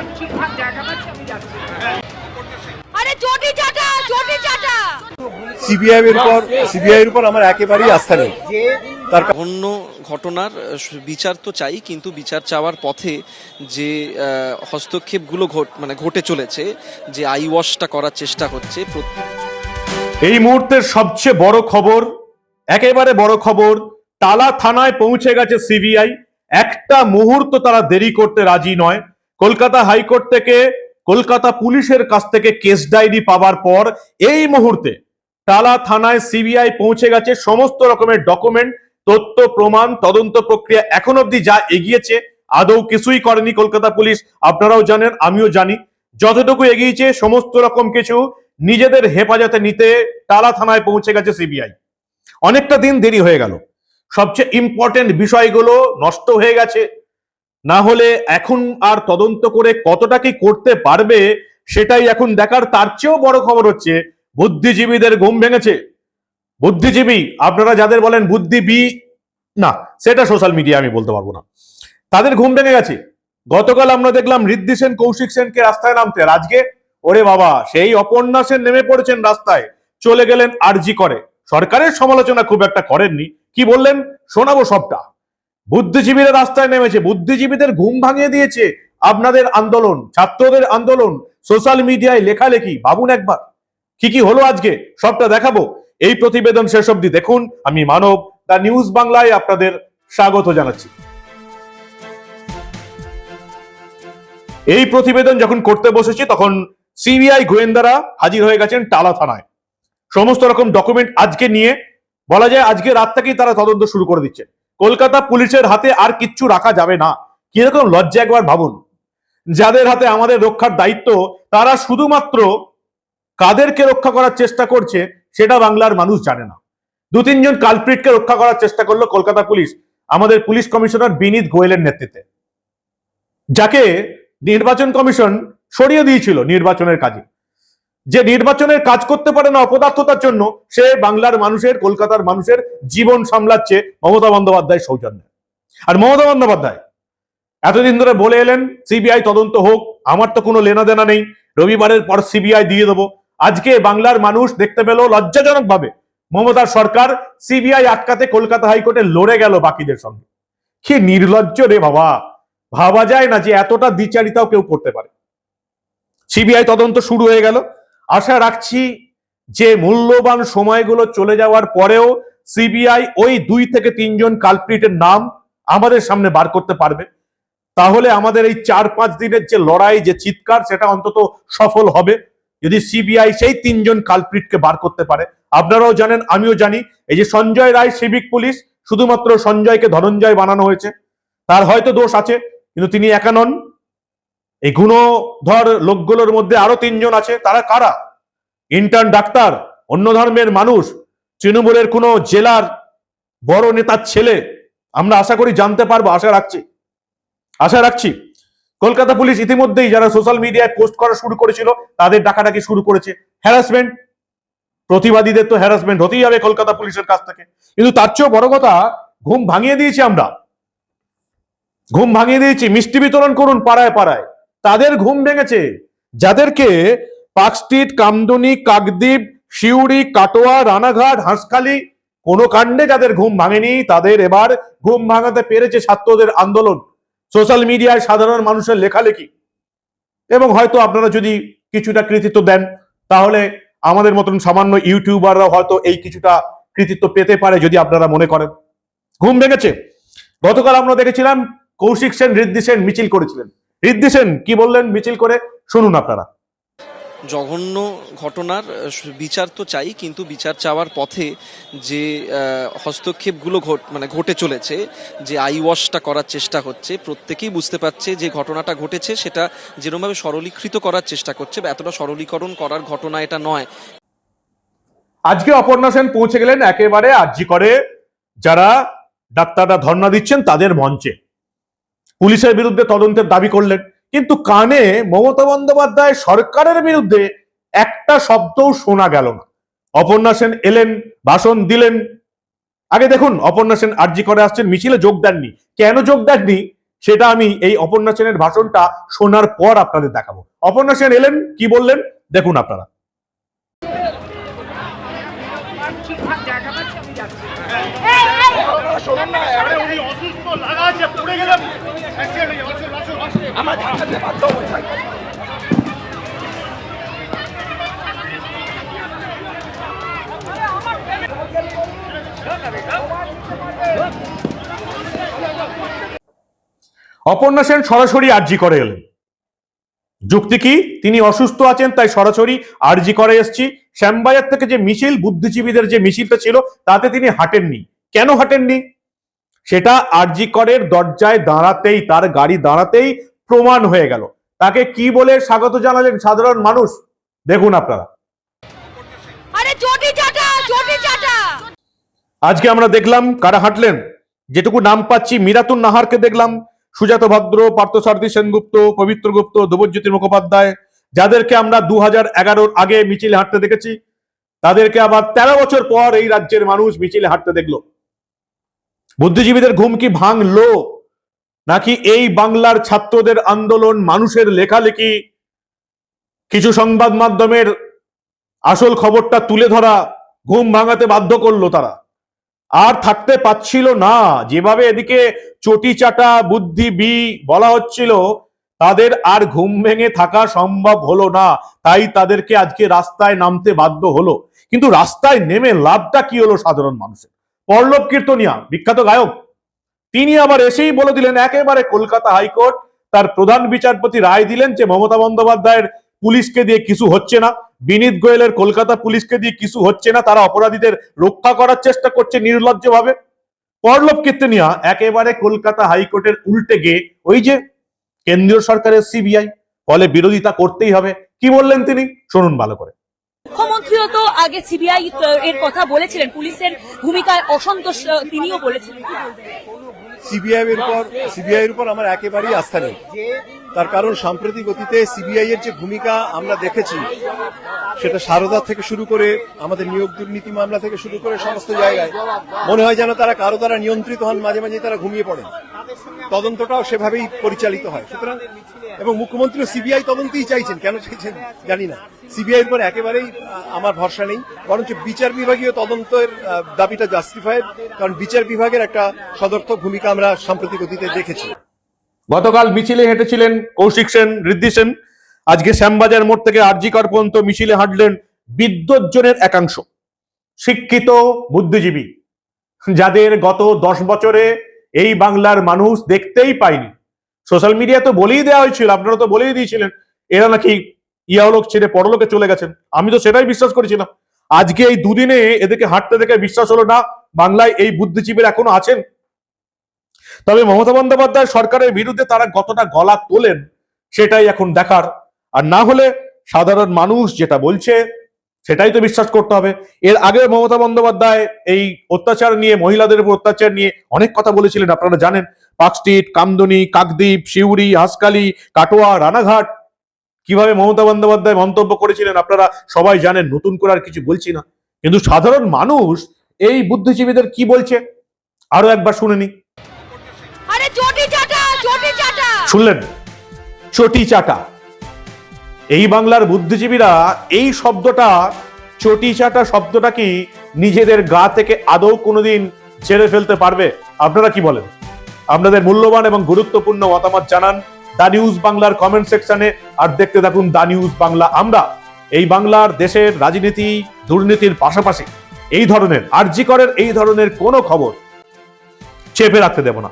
আমি ঠিকঠাক জায়গা পাচ্ছি আমি যাচ্ছি। আরে চটি চাটা চটি চাটা। সিবিআই এর উপর সিবিআই এর উপর আমার একেবারেই আস্থা নেই। তার অন্য ঘটনার বিচার তো চাই কিন্তু বিচার চাওয়ার পথে যে আহ, হস্তক্ষেপগুলো ঘট মানে ঘটে চলেছে যে আই ওয়াশটা করার চেষ্টা হচ্ছে প্রত্যেক এই মুহূর্তের সবচেয়ে বড় খবর একেবারে বড় খবর তালা থানায় পৌঁছে গেছে সিবিআই। একটা মুহূর্ত তারা দেরি করতে রাজি নয়। কলকাতা হাইকোর্ট থেকে, কলকাতা পুলিশের কাছ থেকে কেস ডায়েরি পাওয়ার পর এই মুহূর্তে টালা থানায় সিবিআই পৌঁছে গেছে। সমস্ত রকমের ডকুমেন্ট, তথ্য, প্রমাণ, তদন্ত প্রক্রিয়া এখন অবধি যা এগিয়েছে, আদৌ কিছুই করেনি কলকাতা পুলিশ। আপনারাও জানেন, আমিও জানি। যতটুকু এগিয়েছে, সমস্ত রকম কিছু নিজেদের হেফাজতে নিতে টালা থানায় পৌঁছে গেছে সিবিআই। অনেকটা দিন দেরি হয়ে গেল। সবচেয়ে ইম্পর্টেন্ট বিষয়গুলো নষ্ট হয়ে গেছে। না হলে এখন আর তদন্ত করে কতটা কি করতে পারবে সেটাই এখন দেখার তার চেয়েও বড় খবর হচ্ছে, বুদ্ধিজীবীদের ঘুম ভেঙেছে। বুদ্ধিজীবী, আপনারা যাদের বলেন বুদ্ধিবী, না, সেটা সোশ্যাল মিডিয়া আমি বলতে পারব না। তাদের ঘুম ভেঙে গেছে। গতকাল আমরা দেখলাম ঋদ্ধি সেন, কৌশিক সেনকে রাস্তায় নামতে। আর আজকে, ওরে বাবা, সেই অপর্ণা সেন নেমে পড়েছেন রাস্তায়। চলে গেলেন আরজি করে। সরকারের সমালোচনা খুব একটা করেননি। কি বললেন? শোনাবো সবটা। বুদ্ধিজীবীরা রাস্তায় নেমেছে, বুদ্ধিজীবীদের ঘুম ভাঙিয়ে দিয়েছে আপনাদের আন্দোলন, ছাত্রদের আন্দোলন, সোশ্যাল মিডিয়ায় লেখালেখি। ভাবুন একবার, কি কি হলো আজকে? সবটা দেখাবো। এই প্রতিবেদন শেষ অবধি দেখুন। আমি মানব দা নিউজ বাংলায় আপনাদের স্বাগত জানাচ্ছি। এই প্রতিবেদন যখন করতে বসেছি, তখন সিবিআই গোয়েন্দারা হাজির হয়ে গেছেন টালা থানায়। সমস্ত রকম ডকুমেন্ট আজকে নিয়ে, বলা যায় আজকে রাত থেকেই তারা তদন্ত শুরু করে দিচ্ছে কলকাতা পুলিশের হাতে আর কিচ্ছু রাখা যাবে না। কীরকম লজ্জা একবার ভাবুন। যাদের হাতে আমাদের রক্ষার দায়িত্ব, তারা শুধুমাত্র কাদেরকে রক্ষা করার চেষ্টা করছে, সেটা বাংলার মানুষ জানে না। দু তিনজন কালপ্রিটকে রক্ষা করার চেষ্টা করল কলকাতা পুলিশ, আমাদের পুলিশ কমিশনার বিনীত গোয়েলের নেতৃত্বে। যাকে নির্বাচন কমিশন সরিয়ে দিয়েছিল নির্বাচনের কাজে। যে নির্বাচনের কাজ করতে পারে না অপদার্থতার জন্য, সে বাংলার মানুষের, কলকাতার মানুষের জীবন সামলাচ্ছে মমতা বন্দ্যোপাধ্যায় সৌজন্যে। আর মমতা বন্দ্যোপাধ্যায়, এতদিন ধরে বলে এলেন, সিবিআই তদন্ত হোক, আমার তো কোনো লেনা দেনা নেই, রবিবারের পর সিবিআই দিয়ে দেবো। আজকে বাংলার মানুষ দেখতে পেল লজ্জাজনক ভাবে মমতার সরকার সিবিআই আটকাতে কলকাতা হাইকোর্টে লড়ে গেল বাকিদের সঙ্গে। কি নির্লজ্জ রে বাবা! ভাবা যায় না যে এতটা দ্বিচারিতাও কেউ করতে পারে। সিবিআই তদন্ত শুরু হয়ে গেল আশা রাখছি যে মূল্যবান সময়গুলো চলে যাওয়ার পরেও সিবিআই ওই দুই থেকে তিনজন কালপ্রিটের নাম আমাদের সামনে বার করতে পারবে। তাহলে আমাদের এই চার পাঁচ দিনের যে লড়াই, যে চিৎকার, সেটা অন্তত সফল হবে। যদি সিবিআই সেই তিনজন কালপ্রিটকে বার করতে পারে। আপনারাও জানেন, আমিও জানি, এই যে সঞ্জয় রায়, সিভিক পুলিশ, শুধুমাত্র সঞ্জয়কে ধনঞ্জয় বানানো হয়েছে। তার হয়তো দোষ আছে, কিন্তু তিনি একা নন। এই গুণধর লোকগুলোর মধ্যে আরও তিনজন আছে, তারা কারা? ইন্টার্ন ডাক্তার, অন্য ধর্মের মানুষ, তৃণমূলের কোনো জেলার বড় নেতার ছেলে, আমরা আশা করি জানতে পারব, আশা রাখছি। আশা রাখছি। কলকাতা পুলিশ ইতিমধ্যেই যারা সোশ্যাল মিডিয়ায় পোস্ট করা শুরু করেছিল, তাদের ডাকাডাকি শুরু করেছে। হ্যারাসমেন্ট প্রতিবাদীদের তো হ্যারাসমেন্ট হতেই হবে কলকাতা পুলিশের কাছ থেকে। কিন্তু তার চেয়েও বড় কথা, ঘুম ভাঙিয়ে দিয়েছি আমরা। ঘুম ভাঙিয়ে দিয়েছি, মিষ্টি বিতরণ করুন পাড়ায় পাড়ায়। তাদের ঘুম ভেঙেছে। যাদেরকে পার্ক স্ট্রিট, কামদুনি, কাকদ্বীপ শিউড়ি কাটোয়া, রানাঘাট, হাঁসখালি, কোনো কাণ্ডে যাদের ঘুম ভাঙেনি, তাদের এবার ঘুম ভাঙাতে পেরেছে ছাত্রদের আন্দোলন। সোশ্যাল মিডিয়ায় সাধারণ মানুষের লেখালেখি। এবং হয়তো আপনারা যদি কিছুটা কৃতিত্ব দেন, তাহলে আমাদের মতন সামান্য ইউটিউবাররাও হয়তো এই কিছুটা কৃতিত্ব পেতে পারে যদি আপনারা মনে করেন। ঘুম ভেঙেছে। গতকাল আমরা দেখেছিলাম কৌশিক সেন, ঋদ্ধি সেন মিছিল করেছিলেন। ঋদ্ধি সেন কি বললেন মিছিল করে? শুনুন আপনারা। জঘন্য ঘটনার বিচার তো চাই কিন্তু বিচার চাওয়ার পথে যে হস্তক্ষেপগুলো ঘট মানে ঘটে চলেছে যে আই ওয়াশটা করার চেষ্টা হচ্ছে প্রত্যেকেই বুঝতে পারছে যে ঘটনাটা ঘটেছে সেটা যেরকমভাবে সরলীকৃত করার চেষ্টা করছে বা এতটা সরলীকরণ করার ঘটনা এটা নয়। আজকে অপর্ণা সেন পৌঁছে গেলেন একেবারে আর্জি করে যারা ডাক্তাররা ধর্ণা দিচ্ছেন তাদের মঞ্চে। পুলিশের বিরুদ্ধে তদন্তের দাবি করলেন। কিন্তু কানে মমতা বন্দ্যোপাধ্যায় সরকারের বিরুদ্ধে একটা শব্দও শোনা গেল না। অপর্ণা সেন এলেন ভাষণ দিলেন। আগে দেখুন অপর্ণা সেন আর্জি করে আসছেন মিছিলে যোগ দেননি। কেন যোগ দেননি? সেটা আমি এই অপর্ণা সেনের ভাষণটা শোনার পর আপনাদের দেখাবো। অপর্ণা সেন এলেন কি বললেন? দেখুন আপনারা। ঠিকঠাক জায়গা পাচ্ছি আমি যাচ্ছি। অপর্ণা সেন সরাসরি আরজি করে এলেন। যুক্তি কি? তিনি অসুস্থ আছেন, তাই সরাসরি আরজি করে এসছি। শ্যামবাজার থেকে যে মিছিল, বুদ্ধিজীবীদের যে মিছিলটা ছিল, তাতে তিনি হাঁটেননি। কেন হাঁটেননি? সেটা আরজি করের দরজায় দাঁড়াতেই, তার গাড়ি দাঁড়াতেই প্রমাণ হয়ে গেল। তাকে কি বলে স্বাগত জানালেন সাধারণ মানুষ? দেখুন আপনারা। আজকে আমরা দেখলাম কারা হাঁটলেন। যেটুকু নাম পাচ্ছি মিরাতুন নাহারকে দেখলাম। সুজাত ভদ্র পার্থসারথী সেনগুপ্ত পবিত্র গুপ্ত দেবজ্যোতি মুখোপাধ্যায় যাদেরকে আমরা দু হাজার এগারোর আগে মিছিল হাঁটতে দেখেছি তাদেরকে আবার তেরো বছর পর এই রাজ্যের মানুষ মিছিলে হাঁটতে দেখল। বুদ্ধিজীবীদের ঘুম কি ভাঙলো। নাকি এই বাংলার ছাত্রদের আন্দোলন মানুষের লেখালেখি? কিছু সংবাদ মাধ্যমের আসল খবরটা তুলে ধরা ঘুম ভাঙাতে বাধ্য করল তারা। আর থাকতে পাচ্ছিল না। যেভাবে এদিকে চটি চাটা বুদ্ধি বি বলা হচ্ছিল, তাদের আর ঘুম ভেঙে থাকা সম্ভব হলো না। তাই তাদেরকে আজকে রাস্তায় নামতে বাধ্য হলো। কিন্তু রাস্তায় নেমে লাভটা কি হলো সাধারণ মানুষের? পল্লব কীর্তনিয়া, বিখ্যাত গায়ক। তিনি আবার এসেই বলে দিলেন, একেবারে কলকাতা হাইকোর্ট তার প্রধান বিচারপতি রায় দিলেন যে মমতা বন্দ্যোপাধ্যায়ের পুলিশকে দিয়ে কিছু হচ্ছে না। বিনীত গোয়েলের কলকাতা পুলিশকে দিয়ে কিছু হচ্ছে না। তারা অপরাধীদের রক্ষা করার চেষ্টা করছে নির্লজ্জভাবে। পরলোক কীর্তনিয়া একেবারে কলকাতা হাইকোর্টের উল্টে গিয়ে ওই যে কেন্দ্রীয় সরকারের সিবিআই, ফলে বিরোধিতা করতেই হবে। কি বললেন তিনি? শুনুন ভালো করে। মুখ্যমন্ত্রীও তো আগে সিবিআই, এর কথা বলেছিলেন, পুলিশের ভূমিকায় অসন্তোষ, তিনিও বলেছিলেন? সিবিআই এর উপর সিবিআই এর উপর আমার একেবারেই আস্থা নেই। তার কারণ সাম্প্রতিক অতীতে সিবিআই এর যে ভূমিকা আমরা দেখেছি, সেটা সারদা থেকে শুরু করে আমাদের নিয়োগ দুর্নীতি মামলা থেকে শুরু করে সমস্ত জায়গায়, মনে হয় যেন তারা কারও দ্বারা নিয়ন্ত্রিত হন, মাঝে মাঝে তারা ঘুমিয়ে পড়েন। তদন্তটাও সেভাবেই পরিচালিত হয়। সুতরাং এবং মুখ্যমন্ত্রী সিবিআই তদন্তই চাইছেন। কেন চাইছেন জানি না। সিবিআই উপর একেবারেই আমার ভরসা নেই। বরঞ্চ বিচার বিভাগীয় তদন্তের দাবিটা জাস্টিফাইড কারণ বিচার বিভাগের একটা সদর্থক ভূমিকা আমরা সাম্প্রতিক অতীতে দেখেছি। গতকাল মিছিলে হেঁটেছিলেন কৌশিক সেন, ঋদ্ধি সেন। আজকে শ্যামবাজার মোড় থেকে আরজিকর পর্যন্ত মিছিলে হাঁটলেন বিদ্যুৎ জনের একাংশ। শিক্ষিত, বুদ্ধিজীবী, যাদের গত দশ বছরে এই বাংলার মানুষ দেখতেই পায়নি। সোশ্যাল মিডিয়া তো বলেই দেওয়া হয়েছিল, আপনারা তো বলেই দিয়েছিলেন, এরা নাকি ইয়ালোক ছেড়ে পরলোকে চলে গেছেন। আমি তো সেটাই বিশ্বাস করেছিলাম। আজকে এই দুদিনে এদেরকে হাঁটতে দেখে বিশ্বাস হলো না, বাংলায় এই বুদ্ধিজীবীরা এখনও আছেন। তবে মমতা বন্দ্যোপাধ্যায় সরকারের বিরুদ্ধে তারা কতটা গলা তোলেন, সেটাই এখন দেখার। আর না হলে সাধারণ মানুষ যেটা বলছে, সেটাই তো বিশ্বাস করতে হবে। এর আগে মমতা বন্দ্যোপাধ্যায় এই অত্যাচার নিয়ে, মহিলাদের উপর অত্যাচার নিয়ে অনেক কথা বলেছিলেন, আপনারা জানেন। পার্কস্ট্রিট কামদনি কাকদ্বীপ শিউরি হাসকালি কাটোয়া রানাঘাট। কীভাবে মমতা বন্দ্যোপাধ্যায় মন্তব্য করেছিলেন আপনারা সবাই জানেন নতুন করে আর কিছু বলছি না। কিন্তু সাধারণ মানুষ এই বুদ্ধিজীবীদের কি বলছে? আরও একবার শুনে নি শুনলেন? চটি চাটা। এই বাংলার বুদ্ধিজীবীরা এই শব্দটা চটি চাটা শব্দটা কি নিজেদের গা থেকে আদৌ কোনোদিন ছেড়ে ফেলতে পারবে? আপনারা কি বলেন? আপনাদের মূল্যবান এবং গুরুত্বপূর্ণ মতামত জানান দা নিউজ বাংলার কমেন্ট সেকশনে আর দেখতে থাকুন দা নিউজ বাংলা। আমরা এই বাংলার দেশের রাজনীতি, দুর্নীতির পাশাপাশি এই ধরনের আর্যিকরের এই ধরনের কোনো খবর চেপে রাখতে দেব না।